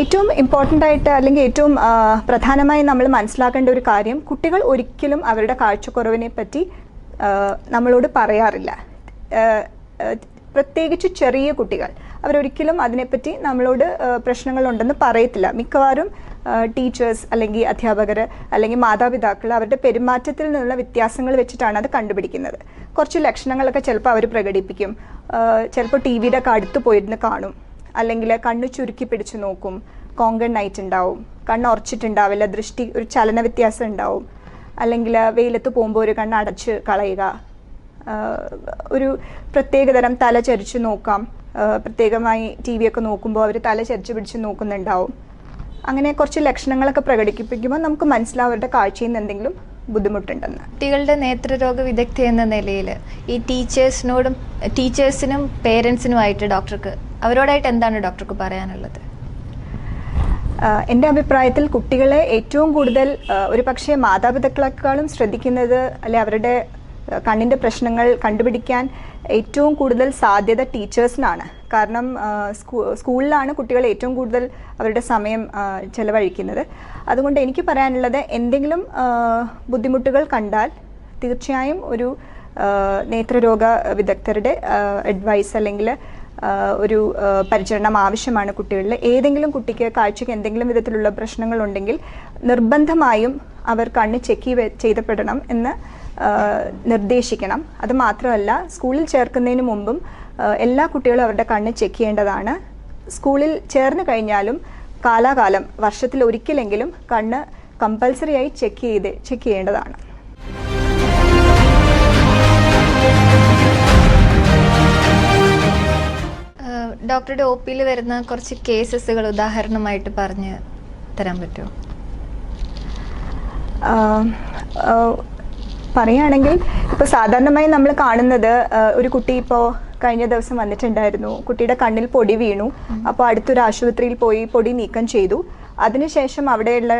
ഏറ്റവും ഇമ്പോർട്ടന്റ് ആയിട്ട് അല്ലെങ്കിൽ ഏറ്റവും പ്രധാനമായി നമ്മൾ മനസ്സിലാക്കേണ്ട ഒരു കാര്യം കുട്ടികൾ ഒരിക്കലും അവരുടെ കാഴ്ചക്കുറവിനെ പറ്റി നമ്മളോട് പറയാറില്ല. പ്രത്യേകിച്ച് ചെറിയ കുട്ടികൾ അവരൊരിക്കലും അതിനെപ്പറ്റി നമ്മളോട് പ്രശ്നങ്ങളുണ്ടെന്ന് പറയത്തില്ല. മിക്കവാറും ടീച്ചേഴ്സ് അല്ലെങ്കിൽ അധ്യാപകർ അല്ലെങ്കിൽ മാതാപിതാക്കൾ അവരുടെ പെരുമാറ്റത്തിൽ നിന്നുള്ള വ്യത്യാസങ്ങൾ വെച്ചിട്ടാണ് അത് കണ്ടുപിടിക്കുന്നത്. കുറച്ച് ലക്ഷണങ്ങളൊക്കെ ചിലപ്പോൾ അവർ പ്രകടിപ്പിക്കും. ചിലപ്പോൾ ടി വിയുടെ ഒക്കെ അടുത്ത് പോയിരുന്ന് കാണും. അല്ലെങ്കിൽ കണ്ണു ചുരുക്കി പിടിച്ചു നോക്കും. കോങ്കൺ നൈറ്റ് ഉണ്ടാവും. കണ്ണ് ഉറച്ചിട്ടുണ്ടാവില്ല. ദൃഷ്ടി ഒരു ചലന വ്യത്യാസം ഉണ്ടാവും. അല്ലെങ്കിൽ വെയിലത്ത് പോകുമ്പോൾ ഒരു കണ്ണ് അടച്ച് കളയുക. ഒരു പ്രത്യേകതരം തല ചരിച്ചു നോക്കാം. പ്രത്യേകമായി ടി വി ഒക്കെ നോക്കുമ്പോൾ അവർ തല ചരിച്ച് പിടിച്ച് നോക്കുന്നുണ്ടാവും. അങ്ങനെ കുറച്ച് ലക്ഷണങ്ങളൊക്കെ പ്രകടിപ്പിക്കുമ്പോൾ നമുക്ക് മനസ്സിലാവും അവരുടെ കാഴ്ചയിൽ നിന്ന് എന്തെങ്കിലും ബുദ്ധിമുട്ടുണ്ടെന്ന്. കുട്ടികളുടെ നേത്രരോഗ വിദഗ്ധ എന്ന നിലയിൽ ഈ ടീച്ചേഴ്സിനോടും ടീച്ചേഴ്സിനും പേരൻസിനുമായിട്ട് ഡോക്ടർക്ക് അവരോടായിട്ട് എന്താണ് ഡോക്ടർക്ക് പറയാനുള്ളത്? എന്റെ അഭിപ്രായത്തിൽ കുട്ടികളെ ഏറ്റവും കൂടുതൽ ഒരു പക്ഷേ മാതാപിതാക്കളെക്കാളും ശ്രദ്ധിക്കുന്നത് അല്ലെ അവരുടെ കണ്ണിന്റെ പ്രശ്നങ്ങൾ കണ്ടുപിടിക്കാൻ ഏറ്റവും കൂടുതൽ സാധ്യത ടീച്ചേഴ്സിനാണ്. കാരണം സ്കൂ സ്കൂളിലാണ് കുട്ടികൾ ഏറ്റവും കൂടുതൽ അവരുടെ സമയം ചെലവഴിക്കുന്നത്. അതുകൊണ്ട് എനിക്ക് പറയാനുള്ളത് എന്തെങ്കിലും ബുദ്ധിമുട്ടുകൾ കണ്ടാൽ തീർച്ചയായും ഒരു നേത്രരോഗ വിദഗ്ധരുടെ അഡ്വൈസ് അല്ലെങ്കിൽ ഒരു പരിചരണം ആവശ്യമാണ് കുട്ടികളിൽ. ഏതെങ്കിലും കുട്ടിക്ക് കാഴ്ചയ്ക്ക് എന്തെങ്കിലും വിധത്തിലുള്ള പ്രശ്നങ്ങളുണ്ടെങ്കിൽ നിർബന്ധമായും അവർ കണ്ണ് ചെക്ക് ചെയ്തപ്പെടണം എന്ന് നിർദ്ദേശിക്കണം. അത് മാത്രമല്ല സ്കൂളിൽ ചേർക്കുന്നതിന് മുമ്പും എല്ലാ കുട്ടികളും അവരുടെ കണ്ണ് ചെക്ക് ചെയ്യേണ്ടതാണ്. സ്കൂളിൽ ചേർന്ന് കഴിഞ്ഞാലും കാലാകാലം വർഷത്തിൽ ഒരിക്കലെങ്കിലും കണ്ണ് കമ്പൽസറി ആയി ചെക്ക് ചെയ്ത് ചെക്ക് ചെയ്യേണ്ടതാണ്. ഡോക്ടറുടെ ഒ പിയിൽ വരുന്ന കുറച്ച് കേസസുകൾ ഉദാഹരണമായിട്ട് പറഞ്ഞ് തരാൻ പറ്റുമോ? പറയുകയാണെങ്കിൽ ഇപ്പോൾ സാധാരണമായി നമ്മൾ കാണുന്നത് ഒരു കുട്ടി ഇപ്പോൾ കഴിഞ്ഞ ദിവസം വന്നിട്ടുണ്ടായിരുന്നു. കുട്ടിയുടെ കണ്ണിൽ പൊടി വീണു. അപ്പോൾ അടുത്തൊരു ആശുപത്രിയിൽ പോയി പൊടി നീക്കം ചെയ്തു. അതിനുശേഷം അവിടെയുള്ള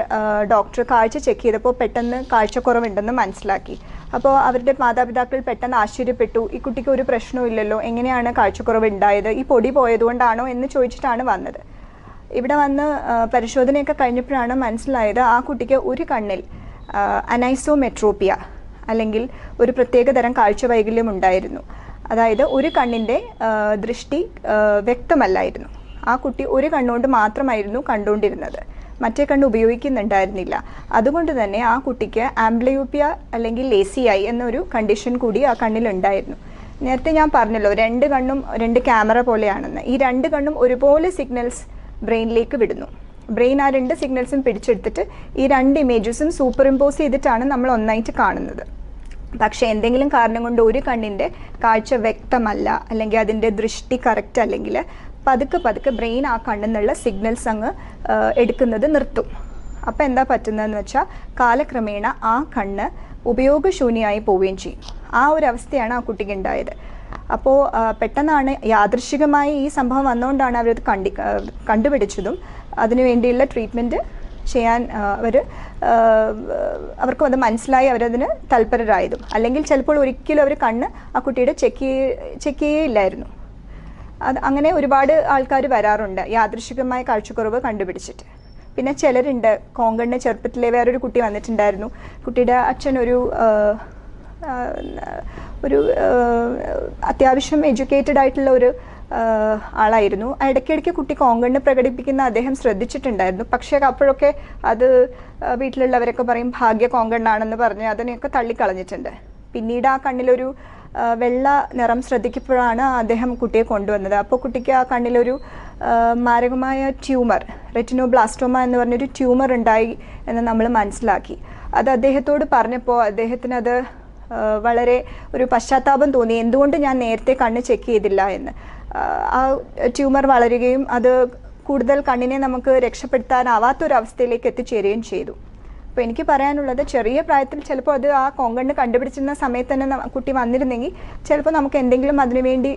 ഡോക്ടർ കാഴ്ച ചെക്ക് ചെയ്തപ്പോൾ പെട്ടെന്ന് കാഴ്ചക്കുറവുണ്ടെന്ന് മനസ്സിലാക്കി. അപ്പോൾ അവരുടെ മാതാപിതാക്കൾ പെട്ടെന്ന് ആശ്ചര്യപ്പെട്ടു. ഈ കുട്ടിക്ക് ഒരു പ്രശ്നവും ഇല്ലല്ലോ. എങ്ങനെയാണ് കാഴ്ചക്കുറവ് ഉണ്ടായത് ഈ പൊടി പോയതുകൊണ്ടാണോ എന്ന് ചോദിച്ചിട്ടാണ് വന്നത്. ഇവിടെ വന്ന് പരിശോധനയൊക്കെ കഴിഞ്ഞപ്പോഴാണ് മനസ്സിലായത് ആ കുട്ടിക്ക് ഒരു കണ്ണിൽ അനൈസോമെട്രോപ്പിയ അല്ലെങ്കിൽ ഒരു പ്രത്യേക തരം കാഴ്ച വൈകല്യം ഉണ്ടായിരുന്നു. അതായത് ഒരു കണ്ണിന്റെ ദൃഷ്ടി വ്യക്തമല്ലായിരുന്നു. ആ കുട്ടി ഒരു കണ്ണുകൊണ്ട് മാത്രമായിരുന്നു കണ്ടുകൊണ്ടിരുന്നത്. മറ്റേ കണ്ണ് ഉപയോഗിക്കുന്നുണ്ടായിരുന്നില്ല. അതുകൊണ്ട് തന്നെ ആ കുട്ടിക്ക് ആംബ്ലയോപ്പിയ അല്ലെങ്കിൽ ലേസിയായി എന്നൊരു കണ്ടീഷൻ കൂടി ആ കണ്ണിലുണ്ടായിരുന്നു നേരത്തെ ഞാൻ പറഞ്ഞല്ലോ രണ്ട് കണ്ണും രണ്ട് ക്യാമറ പോലെയാണെന്ന്. ഈ രണ്ട് കണ്ണും ഒരുപോലെ സിഗ്നൽസ് ബ്രെയിനിലേക്ക് വിടുന്നു. ബ്രെയിൻ ആ രണ്ട് സിഗ്നൽസും പിടിച്ചെടുത്തിട്ട് ഈ രണ്ട് ഇമേജസും സൂപ്പർ ഇമ്പോസ് ചെയ്തിട്ടാണ് നമ്മൾ ഒന്നായിട്ട് കാണുന്നത്. പക്ഷേ എന്തെങ്കിലും കാരണം കൊണ്ട് ഒരു കണ്ണിന്റെ കാഴ്ച വ്യക്തമല്ല അല്ലെങ്കിൽ അതിന്റെ ദൃഷ്ടി കറക്റ്റ് അല്ലെങ്കിൽ പതുക്കെ പതുക്കെ ബ്രെയിൻ ആ കണ്ണിൽ നിന്നുള്ള സിഗ്നൽസ് അങ്ങ് എടുക്കുന്നത് നിർത്തും. അപ്പോൾ എന്താ പറ്റുന്നതെന്ന് വെച്ചാൽ കാലക്രമേണ ആ കണ്ണ് ഉപയോഗശൂന്യമായി പോവുകയും ചെയ്യും. ആ ഒരു അവസ്ഥയാണ് ആ കുട്ടിക്ക് ഉണ്ടായത്. അപ്പോൾ പെട്ടെന്നാണ് യാദൃശികമായി ഈ സംഭവം വന്നുകൊണ്ടാണ് അവരത് കണ്ടി കണ്ടുപിടിച്ചതും. അതിനുവേണ്ടിയുള്ള ട്രീറ്റ്മെന്റ് ചെയ്യാൻ അവർ അവർക്കും അത് മനസ്സിലായി അവരതിന് തൽപരരായതും. അല്ലെങ്കിൽ ചിലപ്പോൾ ഒരിക്കലും അവർ കണ്ണ് ആ കുട്ടിയുടെ ചെക്ക് ചെക്ക് ചെയ്യില്ലായിരുന്നു അത് അങ്ങനെ ഒരുപാട് ആൾക്കാർ വരാറുണ്ട് യാദൃശികമായ കാഴ്ചക്കുറവ് കണ്ടുപിടിച്ചിട്ട്. പിന്നെ ചിലരുണ്ട് കോങ്കണ്ണ് ചെറുപ്പത്തിലെ വേറൊരു കുട്ടി വന്നിട്ടുണ്ടായിരുന്നു. കുട്ടിയുടെ അച്ഛൻ ഒരു ഒരു അത്യാവശ്യം എഡ്യൂക്കേറ്റഡ് ആയിട്ടുള്ള ഒരു ആളായിരുന്നു. ഇടയ്ക്കിടയ്ക്ക് കുട്ടി കോങ്കണ്ണ് പ്രകടിപ്പിക്കുന്ന അദ്ദേഹം ശ്രദ്ധിച്ചിട്ടുണ്ടായിരുന്നു. പക്ഷേ അപ്പോഴൊക്കെ അത് വീട്ടിലുള്ളവരൊക്കെ പറയും ഭാഗ്യ കോങ്കണ്ണാണെന്ന് പറഞ്ഞ് അതിനെയൊക്കെ തള്ളിക്കളഞ്ഞിട്ടുണ്ട്. പിന്നീട് ആ കണ്ണിലൊരു വെള്ള നിറം ശ്രദ്ധിക്കപ്പോഴാണ് അദ്ദേഹം കുട്ടിയെ കൊണ്ടുവന്നത്. അപ്പോൾ കുട്ടിക്ക് ആ കണ്ണിലൊരു മാരകമായ ട്യൂമർ റെറ്റിനോബ്ലാസ്റ്റോമ എന്ന് പറഞ്ഞൊരു ട്യൂമർ ഉണ്ടായി എന്ന് നമ്മൾ മനസ്സിലാക്കി. അത് അദ്ദേഹത്തോട് പറഞ്ഞപ്പോൾ അദ്ദേഹത്തിന് അത് വളരെ ഒരു പശ്ചാത്താപം തോന്നി. എന്തുകൊണ്ട് ഞാൻ നേരത്തെ കണ്ണ് ചെക്ക് ചെയ്തില്ല? എന്ന്. ആ, ട്യൂമർ വളരുകയും അത് കൂടുതൽ കണ്ണിനെ നമുക്ക് രക്ഷപ്പെടുത്താനാവാത്തൊരവസ്ഥയിലേക്ക് എത്തിച്ചേരുകയും ചെയ്തു. അപ്പോൾ എനിക്ക് പറയാനുള്ളത് ചെറിയ പ്രായത്തിൽ ചിലപ്പോൾ അത് ആ കോങ്കണ്ണ് കണ്ടുപിടിച്ചിരുന്ന സമയത്ത് തന്നെ കുട്ടി വന്നിരുന്നെങ്കിൽ ചിലപ്പോൾ നമുക്ക് എന്തെങ്കിലും അതിനുവേണ്ടി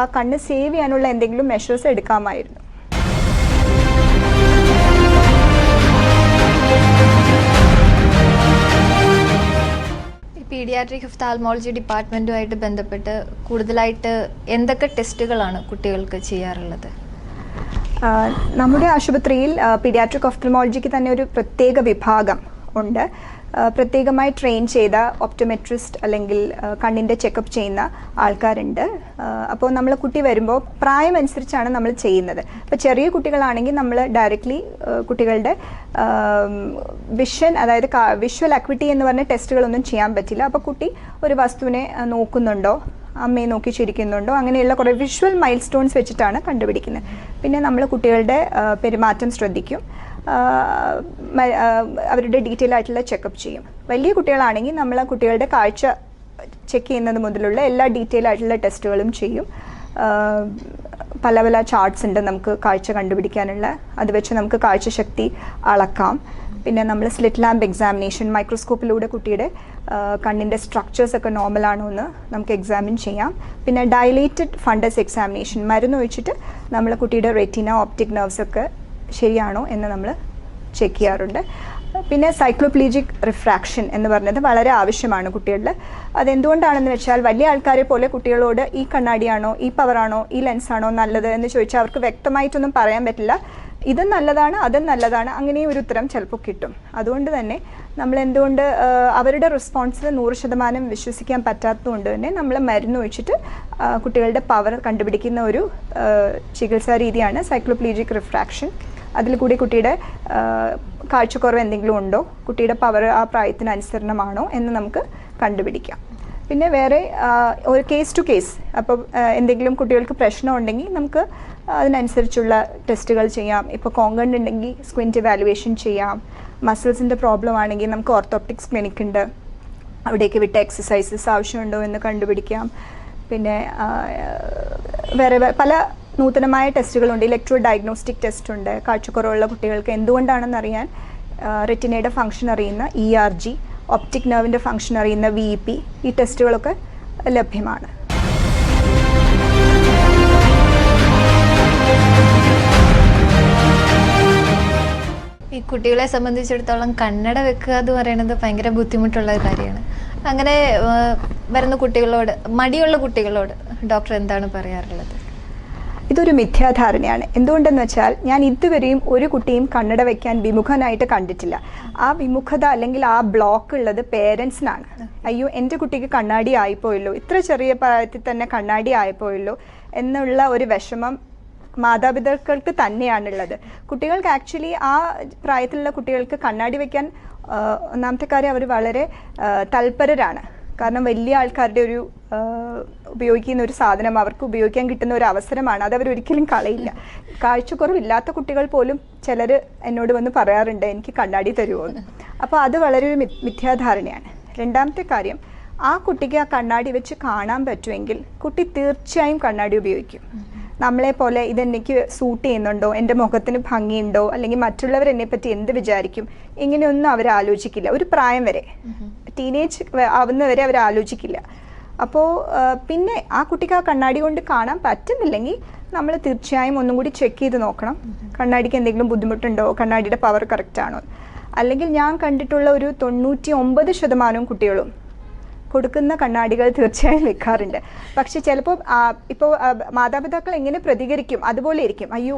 ആ കണ്ണ് സേവ് ചെയ്യാനുള്ള എന്തെങ്കിലും മെഷേഴ്സ് എടുക്കാമായിരുന്നു. പീഡിയാട്രിക് ഒഫ്താൽമോളജി ഡിപ്പാർട്ട്മെന്റുമായിട്ട് ബന്ധപ്പെട്ട് കൂടുതലായിട്ട് എന്തൊക്കെ ടെസ്റ്റുകളാണ് കുട്ടികൾക്ക് ചെയ്യാറുള്ളത്? നമ്മുടെ ആശുപത്രിയിൽ പീഡിയാട്രിക് ഓഫ്തൽമോളജിക്ക് തന്നെ ഒരു പ്രത്യേക വിഭാഗം ഉണ്ട്. പ്രത്യേകമായി ട്രെയിൻ ചെയ്ത ഒപ്റ്റോമെട്രിസ്റ്റ് അല്ലെങ്കിൽ കണ്ണിന്റെ ചെക്കപ്പ് ചെയ്യുന്ന ആൾക്കാരുണ്ട്. അപ്പോൾ നമ്മൾ കുട്ടി വരുമ്പോൾ പ്രായമനുസരിച്ചാണ് നമ്മൾ ചെയ്യുന്നത്. അപ്പോൾ ചെറിയ കുട്ടികളാണെങ്കിൽ നമ്മൾ ഡയറക്റ്റ്ലി കുട്ടികളുടെ വിഷൻ അതായത് വിഷ്വൽ അക്വിറ്റി എന്ന് പറഞ്ഞ ടെസ്റ്റുകളൊന്നും ചെയ്യാൻ പറ്റില്ല. അപ്പോൾ കുട്ടി ഒരു വസ്തുവിനെ നോക്കുന്നുണ്ടോ? അമ്മയെ നോക്കി ചിരിക്കുന്നുണ്ടോ? അങ്ങനെയുള്ള കുറേ വിഷ്വൽ മൈൽ സ്റ്റോൺസ് വെച്ചിട്ടാണ് കണ്ടുപിടിക്കുന്നത്. പിന്നെ നമ്മൾ കുട്ടികളുടെ പെരുമാറ്റം ശ്രദ്ധിക്കും. അവരുടെ ഡീറ്റെയിൽ ആയിട്ടുള്ള ചെക്കപ്പ് ചെയ്യും. വലിയ കുട്ടികളാണെങ്കിൽ നമ്മൾ ആ കുട്ടികളുടെ കാഴ്ച ചെക്ക് ചെയ്യുന്നത് മുതലുള്ള എല്ലാ ഡീറ്റെയിൽ ആയിട്ടുള്ള ടെസ്റ്റുകളും ചെയ്യും. പല പല ചാർട്ട്സ് ഉണ്ട് നമുക്ക് കാഴ്ച കണ്ടുപിടിക്കാനുള്ള. അത് വെച്ച് നമുക്ക് കാഴ്ചശക്തി അളക്കാം. പിന്നെ നമ്മൾ സ്ലിറ്റ് ലാമ്പ് എക്സാമിനേഷൻ മൈക്രോസ്കോപ്പിലൂടെ കുട്ടിയുടെ കണ്ണിന്റെ സ്ട്രക്ചേഴ്സ് ഒക്കെ നോർമൽ ആണോ എന്ന് നമുക്ക് എക്സാമിൻ ചെയ്യാം. പിന്നെ ഡയലേറ്റഡ് ഫണ്ടസ് എക്സാമിനേഷൻ മരുന്ന് ഒഴിച്ചിട്ട് നമ്മൾ കുട്ടിയുടെ റെറ്റിന ഓപ്റ്റിക് നെർവ്സ് ഒക്കെ ശരിയാണോ എന്ന് നമ്മൾ ചെക്ക് ചെയ്യാറുണ്ട്. പിന്നെ സൈക്ലോപ്ലീജിക് റിഫ്രാക്ഷൻ എന്ന് പറഞ്ഞത് വളരെ ആവശ്യമാണ് കുട്ടികളിൽ അതെന്തുകൊണ്ടാണെന്ന് വെച്ചാൽ വലിയ ആൾക്കാരെ പോലെ കുട്ടികളോട് ഈ കണ്ണാടിയാണോ ഈ പവറാണോ ഈ ലെൻസാണോ നല്ലത് എന്ന് ചോദിച്ചാൽ അവർക്ക് വ്യക്തമായിട്ടൊന്നും പറയാൻ പറ്റില്ല. ഇതും നല്ലതാണ് അതും നല്ലതാണ് അങ്ങനെയും ഒരു ഉത്തരം ചിലപ്പോൾ കിട്ടും. അതുകൊണ്ട് തന്നെ നമ്മൾ എന്തുകൊണ്ട് അവരുടെ റെസ്പോൺസിൽ നൂറ് ശതമാനം വിശ്വസിക്കാൻ പറ്റാത്തതുകൊണ്ട് തന്നെ നമ്മൾ മരുന്ന് ഒഴിച്ചിട്ട് കുട്ടികളുടെ പവർ കണ്ടുപിടിക്കുന്ന ഒരു ചികിത്സാ രീതിയാണ് സൈക്ലോപ്ലീജിക് റിഫ്രാക്ഷൻ അതിൽ കൂടി കുട്ടിയുടെ കാഴ്ചക്കുറവ് എന്തെങ്കിലും ഉണ്ടോ? കുട്ടിയുടെ പവർ ആ പ്രായത്തിന് അനുസരണമാണോ എന്ന് നമുക്ക് കണ്ടുപിടിക്കാം. പിന്നെ വേറെ ഒരു കേസ് ടു കേസ് അപ്പോൾ എന്തെങ്കിലും കുട്ടികൾക്ക് പ്രശ്നമുണ്ടെങ്കിൽ നമുക്ക് അതിനനുസരിച്ചുള്ള ടെസ്റ്റുകൾ ചെയ്യാം. ഇപ്പോൾ കോങ്കണ്ട് ഉണ്ടെങ്കിൽ സ്ക്വിന്റ് വാലുവേഷൻ ചെയ്യാം. മസിൽസിന്റെ പ്രോബ്ലം ആണെങ്കിൽ നമുക്ക് ഓർത്തോപ്റ്റിക്സ് ക്ലിനിക് ഉണ്ട്. അവിടേക്ക് വിട്ട എക്സസൈസസ് ആവശ്യമുണ്ടോ എന്ന് കണ്ടുപിടിക്കാം. പിന്നെ വേറെ പല നൂതനമായ ടെസ്റ്റുകളുണ്ട്. ഇലക്ട്രോ ഡയഗ്നോസ്റ്റിക് ടെസ്റ്റ് ഉണ്ട്. കാഴ്ചക്കുറവുള്ള കുട്ടികൾക്ക് എന്തുകൊണ്ടാണെന്ന് അറിയാൻ റെറ്റിനയുടെ ഫംഗ്ഷൻ അറിയുന്ന ഇ ആർ ജി ഒപ്റ്റിക് നെർവിന്റെ ഫംഗ്ഷൻ അറിയുന്ന വി പി ഈ ടെസ്റ്റുകളൊക്കെ ലഭ്യമാണ്. ഈ കുട്ടികളെ സംബന്ധിച്ചിടത്തോളം കണ്ണട വെക്കുക എന്ന് പറയുന്നത് ഭയങ്കര ബുദ്ധിമുട്ടുള്ള ഒരു കാര്യമാണ്. അങ്ങനെ വരുന്ന കുട്ടികളോട് മടിയുള്ള കുട്ടികളോട് ഡോക്ടർ എന്താണ് പറയാറുള്ളത്? ഇതൊരു മിഥ്യാധാരണയാണ്. എന്തുകൊണ്ടെന്ന് വെച്ചാൽ ഞാൻ ഇതുവരെയും ഒരു കുട്ടിയും കണ്ണട വയ്ക്കാൻ വിമുഖനായിട്ട് കണ്ടിട്ടില്ല. ആ വിമുഖത അല്ലെങ്കിൽ ആ ബ്ലോക്ക് ഉള്ളത് പേരൻസിനാണ്. അയ്യോ എന്റെ കുട്ടിക്ക് കണ്ണാടി ആയിപ്പോയല്ലോ. ഇത്ര ചെറിയ പ്രായത്തിൽ തന്നെ കണ്ണാടി ആയിപ്പോയല്ലോ എന്നുള്ള ഒരു വിഷമം മാതാപിതാക്കൾക്ക് തന്നെയാണുള്ളത്. കുട്ടികൾക്ക് ആക്ച്വലി ആ പ്രായത്തിലുള്ള കുട്ടികൾക്ക് കണ്ണാടി വയ്ക്കാൻ ഒന്നാമത്തെ കാര്യം അവർ വളരെ തൽപരരാണ്. കാരണം വലിയ ആൾക്കാരുടെ ഒരു ഉപയോഗിക്കുന്ന ഒരു സാധനം അവർക്ക് ഉപയോഗിക്കാൻ കിട്ടുന്ന ഒരു അവസരമാണ്. അത് അവർ ഒരിക്കലും കളയില്ല. കാഴ്ചക്കുറവില്ലാത്ത കുട്ടികൾ പോലും ചിലർ എന്നോട് വന്ന് പറയാറുണ്ട് എനിക്ക് കണ്ണാടി തരുമോ എന്ന്. അപ്പോൾ അത് വളരെ ഒരു മിഥ്യാധാരണയാണ്. രണ്ടാമത്തെ കാര്യം ആ കുട്ടിക്ക് ആ കണ്ണാടി വെച്ച് കാണാൻ പറ്റുമെങ്കിൽ കുട്ടി തീർച്ചയായും കണ്ണാടി ഉപയോഗിക്കും. നമ്മളെ പോലെ ഇതെനിക്ക് സൂട്ട് ചെയ്യുന്നുണ്ടോ? എന്റെ മുഖത്തിന് ഭംഗിയുണ്ടോ? അല്ലെങ്കിൽ മറ്റുള്ളവർ എന്നെ പറ്റി എന്ത് വിചാരിക്കും? ഇങ്ങനെയൊന്നും അവർ ആലോചിക്കില്ല ഒരു പ്രായം വരെ. ടീനേജ് ആവുന്നവരെ അവർ ആലോചിക്കില്ല അപ്പോൾ പിന്നെ ആ കുട്ടിക്ക് ആ കണ്ണാടി കൊണ്ട് കാണാൻ പറ്റുന്നില്ലെങ്കിൽ നമ്മൾ തീർച്ചയായും ഒന്നും കൂടി ചെക്ക് ചെയ്ത് നോക്കണം. കണ്ണാടിക്ക് എന്തെങ്കിലും ബുദ്ധിമുട്ടുണ്ടോ? കണ്ണാടിയുടെ പവർ കറക്റ്റ് ആണോ? അല്ലെങ്കിൽ ഞാൻ കണ്ടിട്ടുള്ള ഒരു തൊണ്ണൂറ്റി ഒമ്പത് ശതമാനവും കുട്ടികളും കൊടുക്കുന്ന കണ്ണാടികൾ തീർച്ചയായും വെക്കാറുണ്ട് പക്ഷെ ചിലപ്പോൾ ഇപ്പോൾ മാതാപിതാക്കൾ എങ്ങനെ പ്രതികരിക്കും? അതുപോലെ ഇരിക്കും. അയ്യോ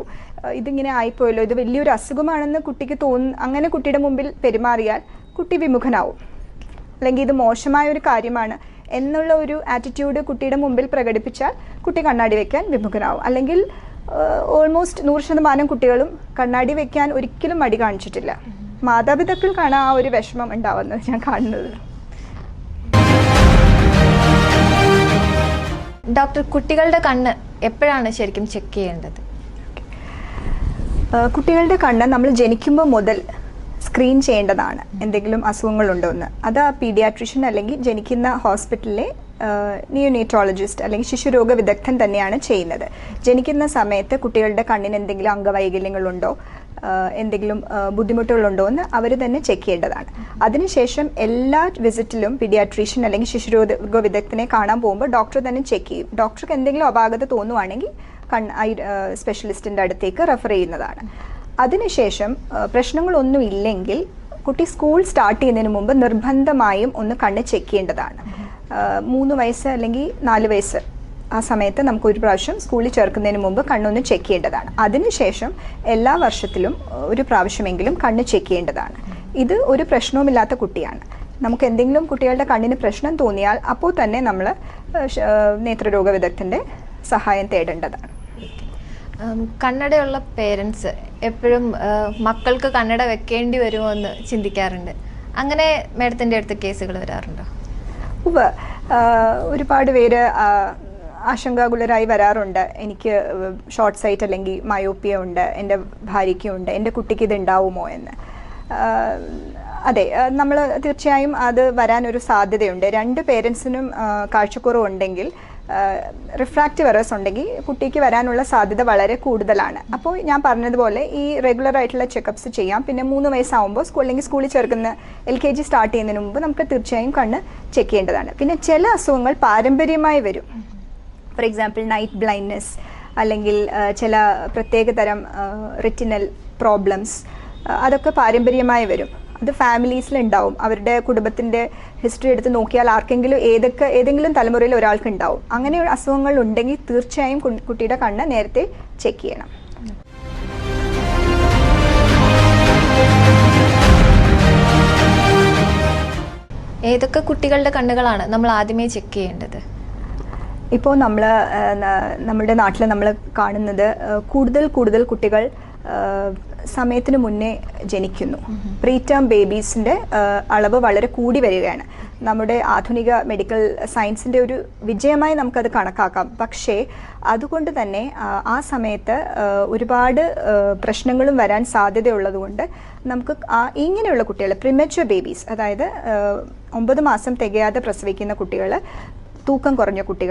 ഇതിങ്ങനെ ആയിപ്പോയല്ലോ ഇത് വലിയൊരു അസുഖമാണെന്ന് കുട്ടിക്ക് തോന്നുന്നു അങ്ങനെ കുട്ടിയുടെ മുമ്പിൽ പെരുമാറിയാൽ കുട്ടി വിമുഖനാവും. അല്ലെങ്കിൽ ഇത് മോശമായ ഒരു കാര്യമാണ്. എന്നുള്ള ഒരു ആറ്റിറ്റ്യൂഡ് കുട്ടിയുടെ മുമ്പിൽ പ്രകടിപ്പിച്ചാൽ കുട്ടി കണ്ണാടി വെക്കാൻ വിമുഖനാവും അല്ലെങ്കിൽ ഓൾമോസ്റ്റ് നൂറ് ശതമാനം കുട്ടികളും കണ്ണാടി വെക്കാൻ ഒരിക്കലും മടി കാണിച്ചിട്ടില്ല. മാതാപിതാക്കൾക്കാണ് ആ ഒരു വിഷമം ഉണ്ടാവുന്നത് ഞാൻ കാണുന്നത്. ഡോക്ടർ കുട്ടികളുടെ കണ്ണ് എപ്പോഴാണ് ശരിക്കും ചെക്ക് ചെയ്യേണ്ടത്? കുട്ടികളുടെ കണ്ണ് നമ്മൾ ജനിക്കുമ്പോൾ മുതൽ സ്ക്രീൻ ചെയ്യേണ്ടതാണ്. എന്തെങ്കിലും അസുഖങ്ങളുണ്ടോ എന്ന്. അത് ആ പീഡിയാട്രിഷ്യൻ അല്ലെങ്കിൽ ജനിക്കുന്ന ഹോസ്പിറ്റലിലെ നിയോനേറ്റോളജിസ്റ്റ് അല്ലെങ്കിൽ ശിശുരോഗ വിദഗ്ധൻ തന്നെയാണ് ചെയ്യുന്നത്. ജനിക്കുന്ന സമയത്ത് കുട്ടികളുടെ കണ്ണിന് എന്തെങ്കിലും അംഗവൈകല്യങ്ങളുണ്ടോ? എന്തെങ്കിലും ബുദ്ധിമുട്ടുകളുണ്ടോ എന്ന് അവർ തന്നെ ചെക്ക് ചെയ്യേണ്ടതാണ്. അതിനുശേഷം എല്ലാ വിസിറ്റിലും പീഡിയാട്രീഷ്യൻ അല്ലെങ്കിൽ ശിശുരോഗ വിദഗ്ധനെ കാണാൻ പോകുമ്പോൾ ഡോക്ടർ തന്നെ ചെക്ക് ചെയ്യും. ഡോക്ടർക്ക് എന്തെങ്കിലും അപാകത തോന്നുവാണെങ്കിൽ കൺ ഐ സ്പെഷ്യലിസ്റ്റിന്റെ അടുത്തേക്ക് റെഫർ ചെയ്യുന്നതാണ്. അതിനുശേഷം പ്രശ്നങ്ങളൊന്നും ഇല്ലെങ്കിൽ കുട്ടി സ്കൂൾ സ്റ്റാർട്ട് ചെയ്യുന്നതിന് മുമ്പ് നിർബന്ധമായും ഒന്ന് കണ്ണ് ചെക്ക് ചെയ്യേണ്ടതാണ്. മൂന്ന് വയസ്സ് അല്ലെങ്കിൽ നാല് വയസ്സ് ആ സമയത്ത് നമുക്ക് ഒരു പ്രാവശ്യം സ്കൂളിൽ ചേർക്കുന്നതിന് മുമ്പ് കണ്ണൊന്ന് ചെക്ക് ചെയ്യേണ്ടതാണ്. അതിനുശേഷം എല്ലാ വർഷത്തിലും ഒരു പ്രാവശ്യമെങ്കിലും കണ്ണ് ചെക്ക് ചെയ്യേണ്ടതാണ്. ഇത് ഒരു പ്രശ്നവുമില്ലാത്ത കുട്ടിയാണ്. നമുക്ക് എന്തെങ്കിലും കുട്ടികളുടെ കണ്ണിന് പ്രശ്നം തോന്നിയാൽ അപ്പോൾ തന്നെ നമ്മൾ നേത്രരോഗ വിദഗ്ധന്റെ സഹായം തേടേണ്ടതാണ്. കണ്ണടയുള്ള പേരൻസ് എപ്പോഴും മക്കൾക്ക് കന്നഡ വെക്കേണ്ടി വരുമോ എന്ന് ചിന്തിക്കാറുണ്ട്. അങ്ങനെ മേഡത്തിന്റെ അടുത്ത് കേസുകൾ വരാറുണ്ടോ? ഉവ ഒരുപാട് പേര് ആശങ്കാകുലരായി വരാറുണ്ട്. എനിക്ക് ഷോർട്ട് സൈറ്റ് അല്ലെങ്കിൽ മയോപ്പിയ ഉണ്ട് എന്റെ ഭാര്യയ്ക്കുണ്ട് എന്റെ കുട്ടിക്ക് ഇത് ഉണ്ടാവുമോ എന്ന്. അതെ നമ്മൾ തീർച്ചയായും അത് വരാനൊരു സാധ്യതയുണ്ട്. രണ്ട് പേരൻസിനും കാഴ്ചക്കുറവുണ്ടെങ്കിൽ റിഫ്രാക്റ്റീവ് എറേഴ്സ് ഉണ്ടെങ്കിൽ കുട്ടിക്ക് വരാനുള്ള സാധ്യത വളരെ കൂടുതലാണ്. അപ്പോൾ ഞാൻ പറഞ്ഞതുപോലെ ഈ റെഗുലർ ആയിട്ടുള്ള ചെക്കപ്സ് ചെയ്യാം. പിന്നെ മൂന്ന് വയസ്സാവുമ്പോൾ സ്കൂൾ അല്ലെങ്കിൽ സ്കൂളിൽ ചേർക്കുന്ന എൽ കെ ജി സ്റ്റാർട്ട് ചെയ്യുന്നതിന് മുമ്പ് നമുക്ക് തീർച്ചയായും കണ്ണ് ചെക്ക് ചെയ്യേണ്ടതാണ്. പിന്നെ ചില അസുഖങ്ങൾ പാരമ്പര്യമായി വരും. ഫോർ എക്സാമ്പിൾ നൈറ്റ് ബ്ലൈൻഡ്നെസ് അല്ലെങ്കിൽ ചില പ്രത്യേക തരം റിറ്റിനൽ പ്രോബ്ലംസ് അതൊക്കെ പാരമ്പര്യമായി വരും. അത് ഫാമിലീസിൽ ഉണ്ടാവും അവരുടെ കുടുംബത്തിന്റെ ഹിസ്റ്ററി എടുത്ത് നോക്കിയാൽ ആർക്കെങ്കിലും ഏതൊക്കെ ഏതെങ്കിലും തലമുറയിൽ ഒരാൾക്ക് ഉണ്ടാവും അങ്ങനെ അസുഖങ്ങൾ ഉണ്ടെങ്കിൽ തീർച്ചയായും കുട്ടിയുടെ കണ്ണ് നേരത്തെ ചെക്ക് ചെയ്യണം. ഏതൊക്കെ കുട്ടികളുടെ കണ്ണുകളാണ് നമ്മൾ ആദ്യമേ ചെക്ക് ചെയ്യേണ്ടത്? ഇപ്പോൾ നമ്മൾ നമ്മുടെ നാട്ടിൽ നമ്മൾ കാണുന്നത് കൂടുതൽ കൂടുതൽ കുട്ടികൾ സമയത്തിന് മുന്നേ ജനിക്കുന്നു. പ്രീ ടേം ബേബീസിന്റെ അളവ് വളരെ കൂടി വരികയാണ്. നമ്മുടെ ആധുനിക മെഡിക്കൽ സയൻസിന്റെ ഒരു വിജയമായി നമുക്കത് കണക്കാക്കാം. പക്ഷേ അതുകൊണ്ട് തന്നെ ആ, സമയത്ത് ഒരുപാട് പ്രശ്നങ്ങളും വരാൻ സാധ്യതയുള്ളതുകൊണ്ട് നമുക്ക് ആ ഇങ്ങനെയുള്ള കുട്ടികൾ പ്രിമച്വർ ബേബീസ് അതായത് ഒമ്പത് മാസം തികയാതെ പ്രസവിക്കുന്ന കുട്ടികൾ തൂക്കം കുറഞ്ഞ കുട്ടികൾ